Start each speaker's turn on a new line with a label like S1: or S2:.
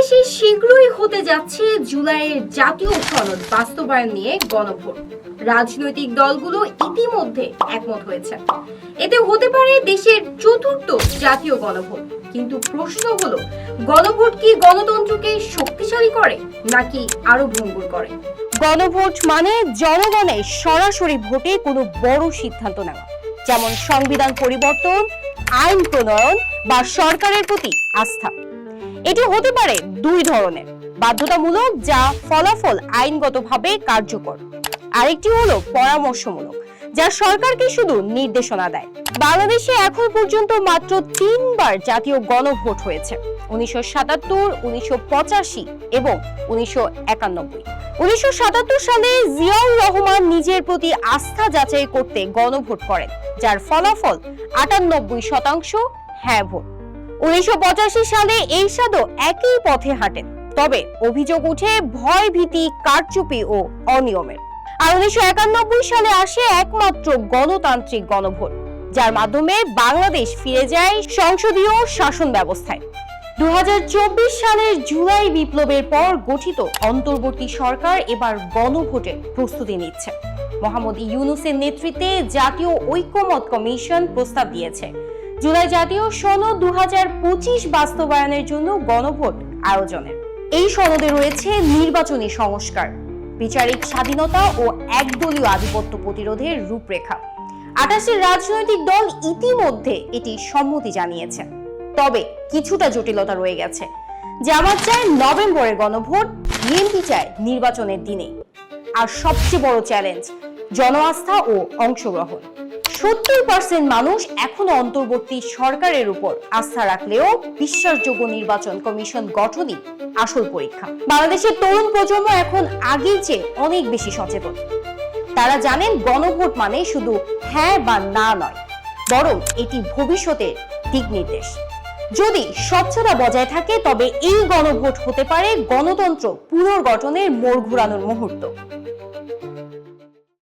S1: বাংলাদেশে শীঘ্রই হতে যাচ্ছে জুলাইয়ের জাতীয় সনদ বাস্তবায়ন নিয়ে গণভোট। রাজনৈতিক দলগুলো ইতিমধ্যে একমত হয়েছে। এতে হতে পারে দেশের চতুর্থ জাতীয় গণভোট। কিন্তু প্রশ্ন হলো, গণভোট কি গণতন্ত্রকে শক্তিশালী করে, নাকি আরও ভঙ্গুর করে?
S2: গণভোট মানে জনগণের সরাসরি ভোটে কোনো বড় সিদ্ধান্ত নেওয়া। যেমন সংবিধান পরিবর্তন, আইন প্রণয়ন বা সরকারের প্রতি আস্থা। এটি হতে পারে দুই ধরনের। বাধ্যতামূলক যা ফলাফল আইনগতভাবে কার্যকর। আরেকটি হলো পরামর্শমূলক, যা সরকারকে শুধু নির্দেশনা দেয়। বাংলাদেশে এখন পর্যন্ত মাত্র তিনবার জাতীয় গণভোট হয়েছে, উনিশশো পঁচাশি এবং উনিশশো একানব্বই। উনিশশো সাতাত্তর সালে জিয়াউর রহমান নিজের প্রতি আস্থা যাচাই করতে গণভোট করেন, যার ফলাফল আটানব্বই শতাংশ হ্যাঁ ভোট। উনিশশো পঁচাশি সালে এরশাদও একই পথে হাঁটেন। তবে অভিযোগ উঠে ভয় ভীতি, কারচুপি ও অনিয়মের। আর উনিশশো একানব্বই সালে আসে একমাত্র গণতান্ত্রিক গণভোট, যার মাধ্যমে বাংলাদেশ ফিরে যায় সংসদীয় শাসন ব্যবস্থায়। দু হাজার চব্বিশ সালের জুলাই বিপ্লবের পর গঠিত অন্তর্বর্তী সরকার এবার গণভোটের প্রস্তুতি নিচ্ছে। মোহাম্মদ ইউনুসের নেতৃত্বে জাতীয় ঐক্যমত কমিশন প্রস্তাব দিয়েছে। জুলাই জাতীয় সনদ দু বাস্তবায়নের জন্য গণভোট আয়োজনের এই সনদে রয়েছে নির্বাচনী সংস্কার, বিচারিক স্বাধীনতা ও একদলীয় আধিপত্য প্রতিরোধের রূপরেখা। আটাশের রাজনৈতিক দল ইতিমধ্যে এটি সম্মতি জানিয়েছে। তবে কিছুটা জটিলতা রয়ে গেছে। জামাত চায় নভেম্বরে গণভোট, বিএনপি চায় নির্বাচনের দিনে। আর সবচেয়ে বড় চ্যালেঞ্জ, জনআস্থা ও অংশগ্রহণ। সত্তর পার্সেন্ট মানুষ এখনও অন্তর্বর্তী সরকারের উপর আস্থা রাখলেও বিশ্বাসযোগ্য নির্বাচন কমিশন গঠনই আসল পরীক্ষা। বাংলাদেশের তরুণ প্রজন্ম এখন আগের চেয়ে অনেক বেশি সচেতন। তারা জানেন গণভোট মানে শুধু হ্যাঁ বা না নয়, বরং এটি ভবিষ্যতের দিক নির্দেশ। যদি স্বচ্ছতা বজায় থাকে, তবে এই গণভোট হতে পারে গণতন্ত্র পুনর্গঠনের মোড় ঘুরানোর মুহূর্ত।